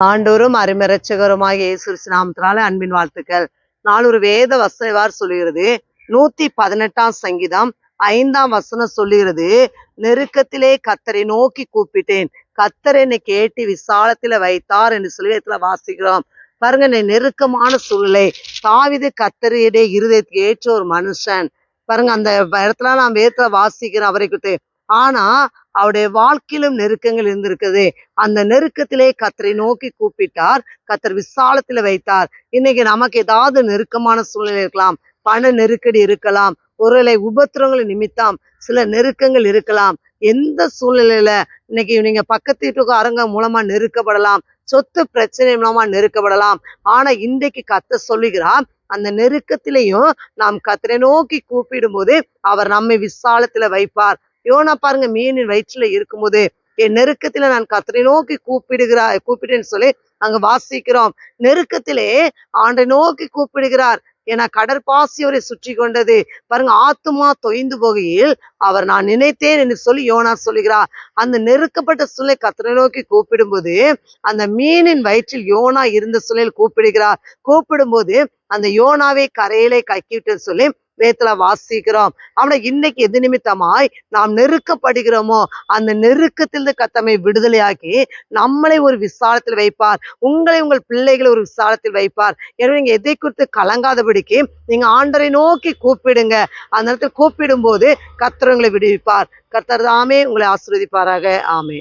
ஆண்டோரும் அருமரட்சகருமாக இயேசு நாமத்தினால அன்பின் வாழ்த்துக்கள். நாலூறு வேத வசவார் சொல்லுகிறது. நூத்தி பதினெட்டாம் சங்கீதம் ஐந்தாம் வசனம் சொல்லுகிறது. நெருக்கத்திலே கத்தரை நோக்கி கூப்பிட்டேன். கத்தர் என்னை கேட்டு விசாலத்துல வைத்தார் என்று சொல்லி இடத்துல வாசிக்கிறோம். பாருங்க என்னை நெருக்கமான சூழ்நிலை. தாவிது கத்தரையுடைய இருதயத்துக்கு ஏற்ற ஒரு மனுஷன். பாருங்க அந்த இடத்துல நான் வேதத்துல வாசிக்கிறேன் அவரை குறித்து ஆனா அவருடைய வாழ்க்கையிலும் நெருக்கங்கள் இருந்திருக்குது. அந்த நெருக்கத்திலே கத்தரை நோக்கி கூப்பிட்டார். கத்தர் விசாலத்துல வைத்தார். இன்னைக்கு நமக்கு ஏதாவது நெருக்கமான சூழ்நிலை இருக்கலாம். பண நெருக்கடி இருக்கலாம். ஒருவேளை உபத்திரங்கள் நிமித்தம் சில நெருக்கங்கள் இருக்கலாம். எந்த சூழ்நிலையில இன்னைக்கு நீங்க பக்கத்து வீட்டுக்காரங்க மூலமா நெருக்கப்படலாம். சொத்து பிரச்சனை மூலமா நெருக்கப்படலாம். ஆனா இன்றைக்கு கத்த சொல்லுகிறார் அந்த நெருக்கத்திலையும் நாம் கத்தரை நோக்கி கூப்பிடும் போது அவர் நம்மை விசாலத்துல வைப்பார். யோனா பாருங்க மீனின் வயிற்றுல இருக்கும்போது என் நெருக்கத்துல நான் கத்தனை நோக்கி கூப்பிடுகிறா கூப்பிடுன்னு சொல்லி அங்க வாசிக்கிறோம். நெருக்கத்திலே ஆண்டை நோக்கி கூப்பிடுகிறார். என கடற்பாசி அவரை சுற்றி கொண்டது. பாருங்க ஆத்துமா தொய்ந்து போகையில் அவர் நான் நினைத்தேன் என்று சொல்லி யோனா சொல்லுகிறார். அந்த நெருக்கப்பட்ட சூழலை கத்தனை நோக்கி கூப்பிடும்போது அந்த மீனின் வயிற்றில் யோனா இருந்த சூழலில் கூப்பிடுகிறார். கூப்பிடும்போது அந்த யோனாவை கரையிலே கக்கிவிட்டு சொல்லி வேத்துல வாசிக்கிறோம். ஆனா இன்னைக்கு எது நிமித்தமாய் நாம் நெருக்கப்படுகிறோமோ அந்த நெருக்கத்திலிருந்து கத்தமை விடுதலையாக்கி நம்மளை ஒரு விசாலத்தில் வைப்பார். உங்களை உங்கள் பிள்ளைகளை ஒரு விசாலத்தில் வைப்பார். எனவே நீங்க எதை குறித்து கலங்காதபடிக்கு நீங்க ஆண்டரை நோக்கி கூப்பிடுங்க. அந்த நேரத்தில் கூப்பிடும் போது கத்தர் உங்களை விடுவிப்பார். கத்தர் தாமே உங்களை ஆசிர்வதிப்பாராக. ஆமே